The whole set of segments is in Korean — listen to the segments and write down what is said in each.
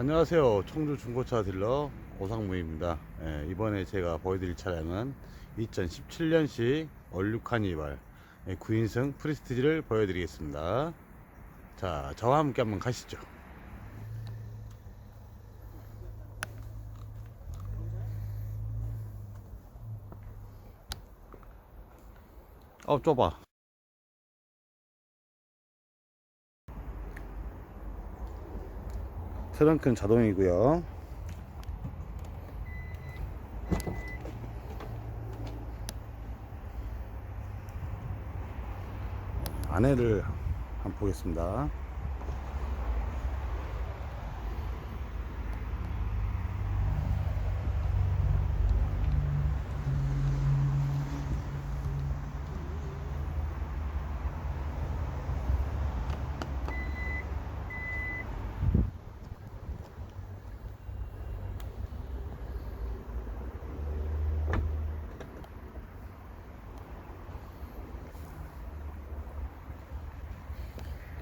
안녕하세요. 청주 중고차 딜러 오상무입니다. 예, 이번에 제가 보여드릴 차량은 2017년식 얼류 카니발 예, 9인승 프리스티지를 보여드리겠습니다. 자, 저와 함께 한번 가시죠. 어, 좁아. 트렁크는 자동이고요. 안에를 한번 보겠습니다.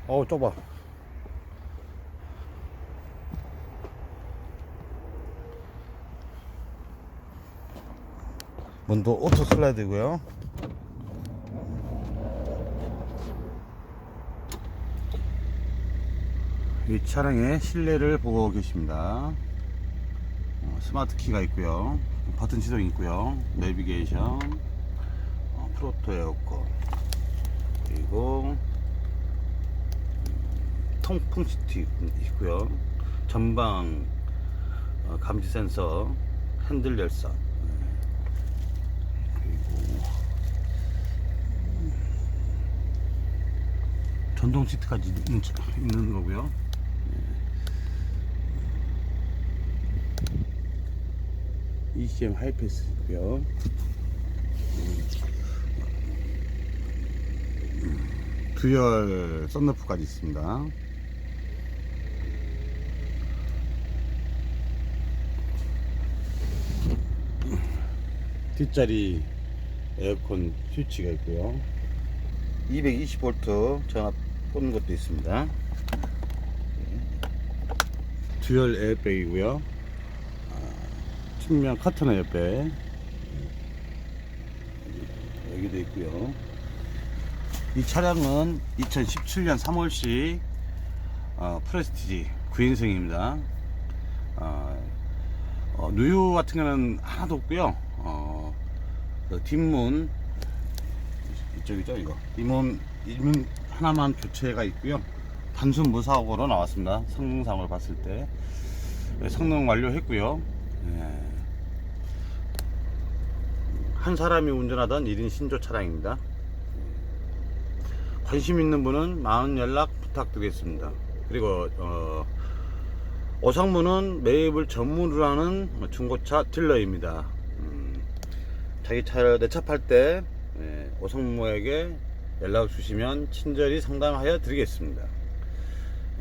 어우 좁아. 문도 오토 슬라이드고요. 이 차량의 실내를 보고 계십니다. 어, 스마트 키가 있고요. 버튼 시동이 있고요. 내비게이션 어, 프로토 에어컨 그리고 통풍 시트 있고요. 전방 어, 감지 센서, 핸들 열선, 네. 그리고 전동 시트까지 있는, 거고요. 네. ECM 하이패스 있고요. 듀얼 썬루프까지 있습니다. 뒷자리 에어컨 스위치가 있고요. 220V 전압 꽂는 것도 있습니다. 듀얼 에어백이고요. 아, 측면 커튼 에어백. 여기도 있고요. 이 차량은 2017년 3월식 어, 프레스티지 9인승입니다. 어, 누유 같은 거는 하나도 없고요. 어, 그 뒷문 이쪽이죠 이거 뒷문 뒷문 하나만 교체가 있고요. 단순 무사고로 나왔습니다. 성능상을 봤을 때 네, 성능 완료했고요. 예. 한 사람이 운전하던 1인 신조 차량입니다. 관심 있는 분은 마음 연락 부탁드리겠습니다. 그리고 어, 오상무는 매입을 전문으로 하는 중고차 딜러입니다. 음, 자기 차를 내 차 팔 때 예, 오상무에게 연락 주시면 친절히 상담하여 드리겠습니다.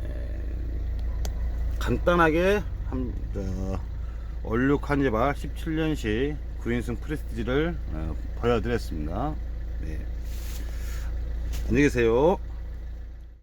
예, 간단하게 한, 어, 얼류 카니발 17년식 9인승 프레스티지를 어, 보여드렸습니다. 네. 안녕히 계세요.